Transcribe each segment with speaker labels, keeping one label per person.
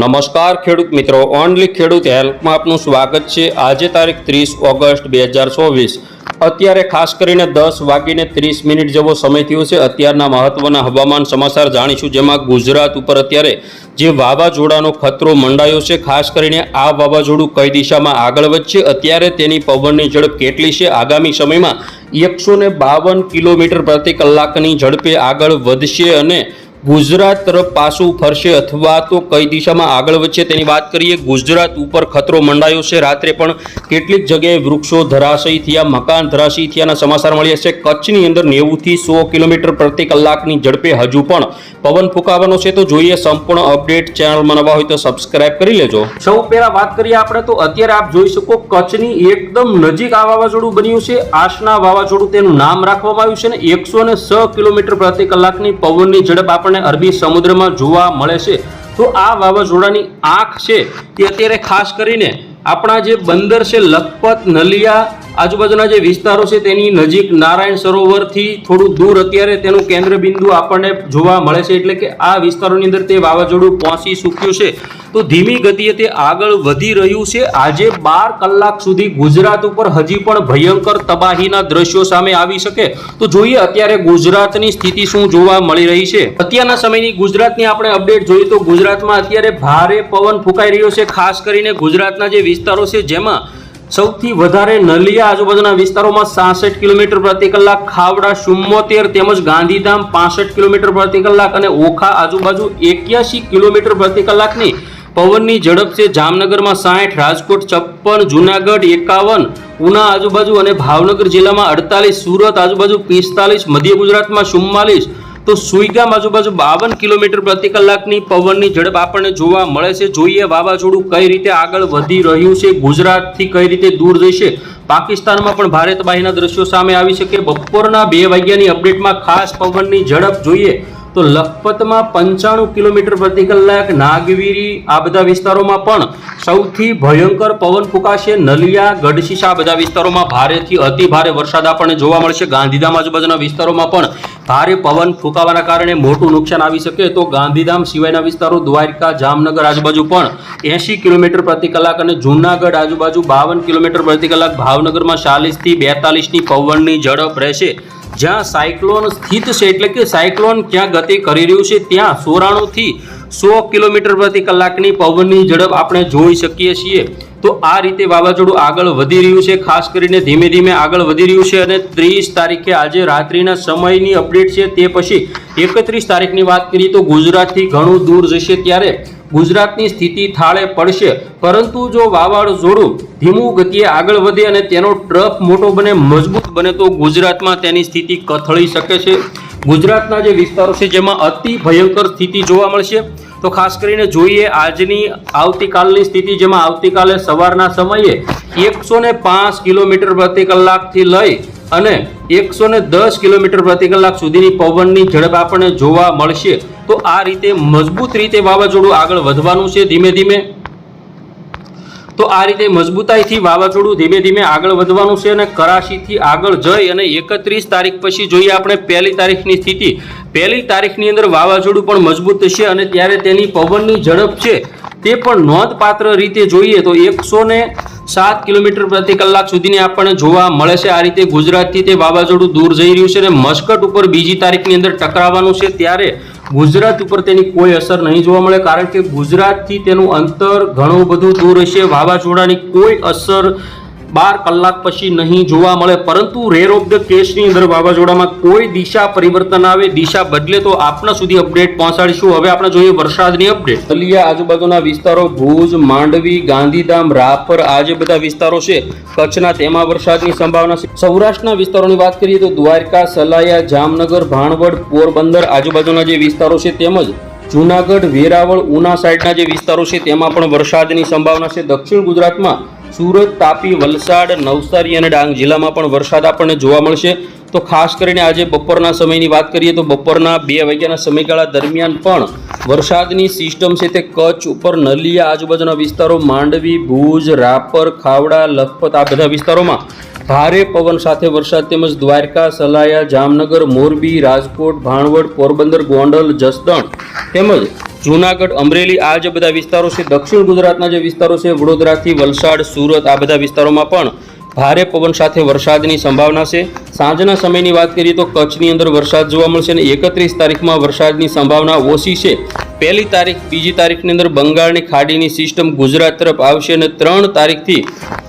Speaker 1: નમસ્કાર ખેડૂત મિત્રો, ઓનલી ખેડૂત હેલ્પમાં આપનું સ્વાગત છે. આજે તારીખ ત્રીસ ઓગસ્ટ બે હજાર ચોવીસ. અત્યારે ખાસ કરીને દસ વાગીને ત્રીસ મિનિટ જેવો સમય થયો છે. અત્યારના મહત્વના હવામાન સમાચાર જાણીશું, જેમાં ગુજરાત ઉપર અત્યારે જે વાવાઝોડાનો ખતરો મંડાયો છે, ખાસ કરીને આ વાવાઝોડું કઈ દિશામાં આગળ વધશે, અત્યારે તેની પવનની ઝડપ કેટલી છે, આગામી સમયમાં એકસો બાવન કિલોમીટર પ્રતિ કલાકની ઝડપે આગળ વધશે અને ગુજરાત તરફ પાછું ફરશે અથવા તો કઈ દિશામાં આગળ વધશે તેની વાત કરીએ. ગુજરાત ઉપર ખતરો મંડાયો છે. રાત્રે પણ કેટલીક જગ્યાએ વૃક્ષો ધરાશયી થયા, મકાન ધરાશયી થયાના સમાચાર મળ્યા છે. કચ્છની અંદર નેવુંથી સો કિલોમીટર પ્રતિ કલાકની ઝડપે હજુ પણ પવન ફૂંકાવાનો છે. તો જોઈએ સંપૂર્ણ અપડેટ. ચેનલમાં નવા હોય તો સબસ્ક્રાઇબ કરી લેજો. સૌ પહેલા વાત કરીએ આપણે તો અત્યારે આપ જોઈ શકો કચ્છની એકદમ નજીક આ વાવાઝોડું બન્યું છે. આશના વાવાઝોડું તેનું નામ રાખવામાં આવ્યું છે ને એકસો કિલોમીટર પ્રતિ કલાકની પવનની ઝડપ આપણને અરબી સમુદ્રમાં જોવા મળે છે. તો આ વાવાઝોડાની આંખ છે તે અત્યારે ખાસ કરીને આપણા જે બંદર છે લખપત, નલિયા આજુબાજુના જે વિસ્તારો છે તેની નજીક નારાયણ સરોવરથી થોડું દૂર અત્યારે તેનું કેન્દ્ર બિંદુ આપણને જોવા મળે છે એટલે કે આ વિસ્તારોની અંદર તે વાવાઝોડું પહોંચી ચૂક્યું છે. તો ધીમી ગતિએ તે આગળ વધી રહ્યું છે. આજે બાર કલાક સુધી ગુજરાત ઉપર હજી પણ ભયંકર તબાહીના દ્રશ્યો સામે આવી શકે. તો જોઈએ અત્યારે ગુજરાતની સ્થિતિ શું જોવા મળી રહી છે. અત્યારના સમયની ગુજરાતની આપણે અપડેટ જોઈએ તો ગુજરાતમાં અત્યારે ભારે પવન ફૂંકાઈ રહ્યો છે, ખાસ કરીને ગુજરાતના જે વિસ્તારો છે જેમાં સૌથી વધારે નલિયા આજુબાજુના વિસ્તારોમાં સાસઠ કિલોમીટર પ્રતિ કલાક, ખાવડા ચુમ્મોતેર તેમજ ગાંધીધામ પાસઠ કિલોમીટર પ્રતિ કલાક અને ઓખા આજુબાજુ એક્યાસી કિલોમીટર પ્રતિ કલાકની પવનની ઝડપ છે. જામનગરમાં સાઠ, રાજકોટ છપ્પન, જુનાગઢ એકાવન, ઉના આજુબાજુ અને ભાવનગર જિલ્લામાં અડતાલીસ, સુરત આજુબાજુ પિસ્તાલીસ, મધ્ય ગુજરાતમાં ચુમ્માલીસ તો સુઈગામ આજુબાજુ બાવન કિલોમીટર પ્રતિ કલાકની પવનની ઝડપ આપણને જોવા મળે છે. જોઈએ વાવાઝોડું કઈ રીતે આગળ વધી રહ્યું છે, ગુજરાતથી કઈ રીતે દૂર જશે. પાકિસ્તાનમાં પણ ભારે તબાહીના દ્રશ્યો સામે આવી શકે. બપોરના બે વાગ્યાની અપડેટમાં ખાસ પવનની ઝડપ જોઈએ. તો લખપતમાં પંચાણું કિલોમીટર પ્રતિ કલાક નાગવીરી આ બધા વિસ્તારોમાં પણ સૌથી ભયંકર પવન ફૂંકાશે. નલિયા, ગઢશીશા બધા વિસ્તારોમાં ભારેથી અતિ ભારે વરસાદ આપણને જોવા મળશે. ગાંધીધામ આજુબાજુના વિસ્તારોમાં પણ ભારે પવન ફૂંકાવાના કારણે મોટું નુકસાન આવી શકે. તો ગાંધીધામ સિવાયના વિસ્તારો દ્વારકા, જામનગર આજુબાજુ પણ એંશી કિલોમીટર પ્રતિ કલાક અને જૂનાગઢ આજુબાજુ બાવન કિલોમીટર પ્રતિ કલાક. ભાવનગરમાં ચાલીસથી બેતાલીસની પવનની ઝડપ રહેશે. જ્યાં સાયક્લોન સ્થિત છે એટલે કે સાયક્લોન ક્યાં ગતિ કરી રહ્યું છે ત્યાં સોરાણુંથી સો કિલોમીટર પ્રતિ કલાકની પવનની ઝડપ આપણે જોઈ શકીએ છીએ. તો આ રીતે વાવાઝોડું આગળ વધી રહ્યું છે, ખાસ કરીને ધીમે ધીમે આગળ વધી રહ્યું છે અને ત્રીસ તારીખે આજે રાત્રિના સમયની અપડેટ છે તે પછી એકત્રીસ તારીખની વાત કરીએ તો ગુજરાતથી ઘણું દૂર જશે ત્યારે ગુજરાતની સ્થિતિ થાળે પડશે. પરંતુ જો વાવાઝોડું ધીમું ગતિએ આગળ વધે અને તેનો ટ્રફ મોટો બને, મજબૂત બને, તો ગુજરાતમાં તેની સ્થિતિ કથળી શકે છે. ગુજરાતના જે વિસ્તારો છે, જેમાં અતિ ભયંકર સ્થિતિ જોવા મળશે. તો ખાસ કરીને જોઈએ આજની આવતીકાલની સ્થિતિ, જેમાં આવતીકાલે સવારના સમયે એકસો ને પાંચ કિલોમીટર પ્રતિ કલાકથી લઈ અને એકસો ને દસ કિલોમીટર પ્રતિ કલાક સુધીની પવનની ઝડપ આપણને જોવા મળશે. તો આ રીતે મજબૂત રીતે વાવાઝોડું આગળ વધવાનું છે ધીમે ધીમે. તો આ રીતે મજબૂતાઈથી વાવાઝોડું ધીમે ધીમે આગળ વધવાનું છે અને કરાશીથી આગળ જઈ અને એકત્રીસ તારીખ પછી જોઈએ આપણે પહેલી તારીખની સ્થિતિ. પહેલી તારીખની અંદર વાવાઝોડું પણ મજબૂત છે અને ત્યારે તેની પવનની ઝડપ છે તે પણ નોંધપાત્ર રીતે જોઈએ તો એકસો સાત કિલોમીટર પ્રતિ કલાક સુધીની આપણને જોવા મળે છે. આ રીતે ગુજરાતથી તે વાવાઝોડું દૂર જઈ રહ્યું છે અને મસ્કટ ઉપર બીજી તારીખની અંદર ટકરાવવાનું છે. ત્યારે ગુજરાત ઉપર તેની કોઈ અસર નહીં જોવા મળે, કારણ કે ગુજરાતથી તેનું અંતર ઘણું બધું દૂર હશે. વાવાઝોડાની કોઈ અસર બાર કલાક પછી નહીં જોવા મળે, પરંતુ રેર ઓફ ધ કેસની અંદર વાવાઝોડામાં કોઈ દિશા પરિવર્તન આવે, દિશા બદલે તો આપણા સુધી અપડેટ પહોંચાડીશું. હવે આપણે જોઈએ વરસાદની અપડેટ. તલિયા આજુબાજુના વિસ્તારો, ભુજ, માંડવી, ગાંધીધામ, રાપર, આ જે બધા વિસ્તારો છે, કચ્છના તેમાં વરસાદની સંભાવના છે. સૌરાષ્ટ્રના વિસ્તારોની વાત કરીએ તો દ્વારકા, સલાયા, જામનગર, ભાણવડ, પોરબંદર આજુબાજુના જે વિસ્તારો છે તેમજ જૂનાગઢ, વેરાવળ, ઉના સાઈડના જે વિસ્તારો છે, તેમાં પણ વરસાદની સંભાવના છે. દક્ષિણ ગુજરાતમાં સુરત, તાપી, વલસાડ, નવસારી અને ડાંગ જિલ્લામાં પણ વરસાદ આપણને જોવા મળશે. તો ખાસ કરીને આજે બપોરના સમયની વાત કરીએ તો બપોરના બે વાગ્યાના સમયગાળા દરમિયાન પણ વરસાદની સિસ્ટમ છે તે કચ્છ ઉપર નલિયા આજુબાજુના વિસ્તારો, માંડવી, ભુજ, રાપર, ખાવડા, લખપત આ બધા વિસ્તારોમાં ભારે પવન સાથે વરસાદ તેમજ દ્વારકા, સલાયા, જામનગર, મોરબી, રાજકોટ, ભાણવડ, પોરબંદર, ગોંડલ, જસદણ તેમજ જૂનાગઢ, અમરેલી આ જે બધા વિસ્તારો છે, દક્ષિણ ગુજરાતના જે વિસ્તારો છે, વડોદરાથી વલસાડ, સુરત આ બધા વિસ્તારોમાં પણ ભારે પવન સાથે વરસાદની સંભાવના છે. સાંજના સમયની વાત કરીએ તો કચ્છની અંદર વરસાદ જોવા મળશે અને એકત્રીસ તારીખમાં વરસાદની સંભાવના ઓછી છે. પહેલી તારીખ, બીજી તારીખની અંદર બંગાળની ખાડીની સિસ્ટમ ગુજરાત તરફ આવશે અને ત્રણ તારીખથી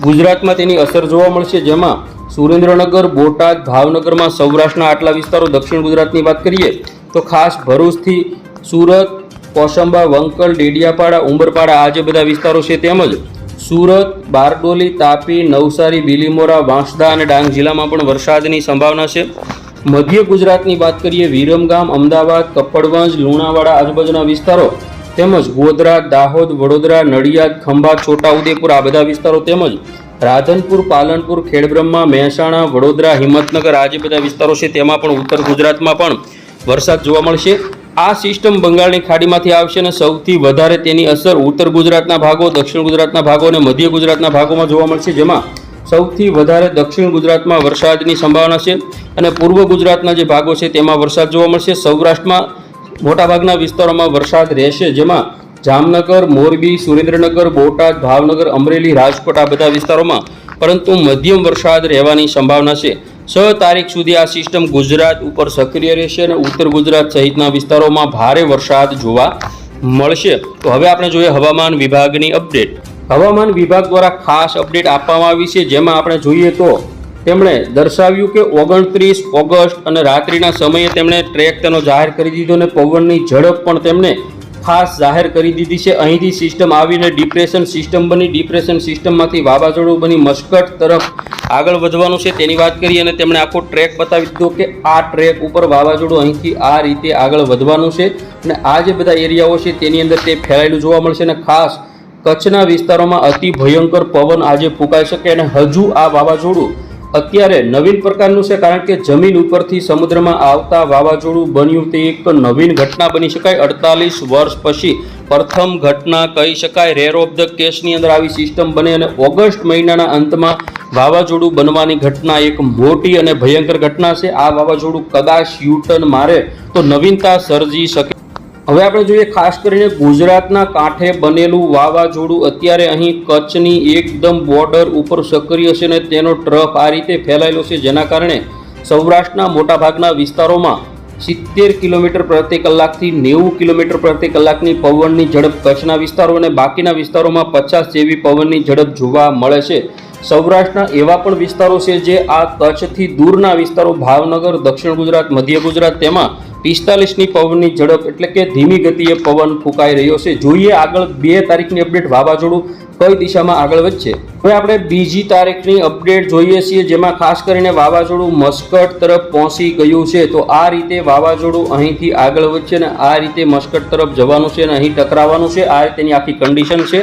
Speaker 1: ગુજરાતમાં તેની અસર જોવા મળશે. જેમાં સુરેન્દ્રનગર, બોટાદ, ભાવનગરમાં, સૌરાષ્ટ્રના આટલા વિસ્તારો, દક્ષિણ ગુજરાતની વાત કરીએ તો ખાસ ભરૂચથી સુરત, કોસંબા, વંકલ, ડેડિયાપાડા, ઉંબરપાડા આ જે બધા વિસ્તારો છે તેમજ સુરત, બારડોલી, તાપી, નવસારી, બિલીમોરા, વાંસદા અને ડાંગ જિલ્લામાં પણ વરસાદની સંભાવના છે. મધ્ય ગુજરાતની વાત કરીએ વિરમગામ, અમદાવાદ, કપડવંજ, લુણાવાડા, આજુબાજુના વિસ્તારો તેમજ ગોધરા, દાહોદ, વડોદરા, નડિયાદ, ખંભાત, છોટાઉદેપુર આ બધા વિસ્તારો તેમજ રાધનપુર, પાલનપુર, ખેડબ્રહ્મા, મહેસાણા, વડોદરા, હિંમતનગર આ જે બધા વિસ્તારો છે તેમાં પણ ઉત્તર ગુજરાતમાં પણ વરસાદ જોવા મળશે. આ સિસ્ટમ બંગાળની ખાડીમાંથી આવશે અને સૌથી વધારે તેની અસર ઉત્તર ગુજરાતના ભાગો, દક્ષિણ ગુજરાતના ભાગો અને મધ્ય ગુજરાતના ભાગોમાં જોવા મળશે, જેમાં સૌથી વધારે દક્ષિણ ગુજરાતમાં વરસાદની સંભાવના છે અને પૂર્વ ગુજરાતના જે ભાગો છે તેમાં વરસાદ જોવા મળશે. સૌરાષ્ટ્રમાં મોટાભાગના વિસ્તારોમાં વરસાદ રહેશે, જેમાં જામનગર, મોરબી, સુરેન્દ્રનગર, બોટાદ, ભાવનગર, અમરેલી, રાજકોટ આ બધા વિસ્તારોમાં, પરંતુ મધ્યમ વરસાદ રહેવાની સંભાવના છે. છ તારીખ સુધી આ સિસ્ટમ ગુજરાત ઉપર સક્રિય રહેશે અને ઉત્તર ગુજરાત સહિતના વિસ્તારોમાં ભારે વરસાદ જોવા મળશે. તો હવે આપણે જોઈએ હવામાન વિભાગની અપડેટ. હવામાન વિભાગ દ્વારા ખાસ અપડેટ આપવામાં આવી છે. જેમાં આપણે જોઈએ તો તેમણે દર્શાવ્યું કે ઓગણત્રીસ ઓગસ્ટ અને રાત્રિના સમયે તેમણે ટ્રેક તેનો જાહેર કરી દીધો અને પવનની ઝડપ પણ તેમણે ખાસ જાહેર કરી દીધી છે. અહીંથી સિસ્ટમ આવીને ડિપ્રેશન સિસ્ટમ બની. ડિપ્રેશન સિસ્ટમમાંથી વાવાઝોડું બની. મસ્કટ તરફ આગળ વધવાનું છે. તેની વાત કરી અને તેમણે આખો ટ્રેક બતાવી દીધો કે આ ટ્રેક ઉપર વાવાઝોડું અહીંથી આ રીતે આગળ વધવાનું છે અને આ જે બધા એરિયાઓ છે તેની અંદર તે ફેલાયેલું જોવા મળશે અને ખાસ કચ્છના વિસ્તારોમાં અતિ ભયંકર પવન આજે ફૂંકાઈ શકે અને હજુ આ વાવાઝોડું અત્યારે નવીન પ્રકારનું છે, કારણ કે જમીન ઉપરથી સમુદ્રમાં આવતા વાવાઝોડું બન્યું તે એક નવીન ઘટના બની શકાય. અડતાલીસ વર્ષ પછી પ્રથમ ઘટના કહી શકાય. રેર ઓફ ધ કેસની અંદર આવી સિસ્ટમ બને અને ઓગસ્ટ મહિનાના અંતમાં વાવાઝોડું બનવાની ઘટના એક મોટી અને ભયંકર ઘટના છે. આ વાવાઝોડું કદાચ યુટર્ન મારે તો નવીનતા સર્જી શકે. હવે આપણે જોઈએ ખાસ કરીને ગુજરાતના કાંઠે બનેલું વાવાઝોડું. અત્યારે અહીં કચ્છની એકદમ બોર્ડર ઉપર સક્રિય છે અને તેનો ટ્રફ આ રીતે ફેલાયેલો છે. જેના કારણે સૌરાષ્ટ્રના મોટાભાગના વિસ્તારોમાં સિત્તેર કિલોમીટર પ્રતિ કલાકથી નેવું કિલોમીટર પ્રતિ કલાકની પવનની ઝડપ કચ્છના વિસ્તારો અને બાકીના વિસ્તારોમાં પચાસ જેવી પવનની ઝડપ જોવા મળે છે. સૌરાષ્ટ્રના એવા પણ વિસ્તારો છે જે આ કચ્છથી દૂરના વિસ્તારો, ભાવનગર, દક્ષિણ ગુજરાત, મધ્ય ગુજરાત, તેમાં પિસ્તાલીસની પવનની ઝડપ એટલે કે ધીમી ગતિએ પવન ફૂંકાઈ રહ્યો છે. જોઈએ આગળ બે તારીખની અપડેટ વાવાઝોડું કઈ દિશામાં આગળ વધશે? હવે આપણે બીજી તારીખની અપડેટ જોઈએ છીએ, જેમાં ખાસ કરીને વાવાઝોડું મસ્કટ તરફ પહોંચી ગયું છે. તો આ રીતે વાવાઝોડું અહીંથી આગળ વધશે અને આ રીતે મસ્કટ તરફ જવાનું છે અને અહીં ટકરાવાનું છે. આ રીતેની આખી કન્ડિશન છે.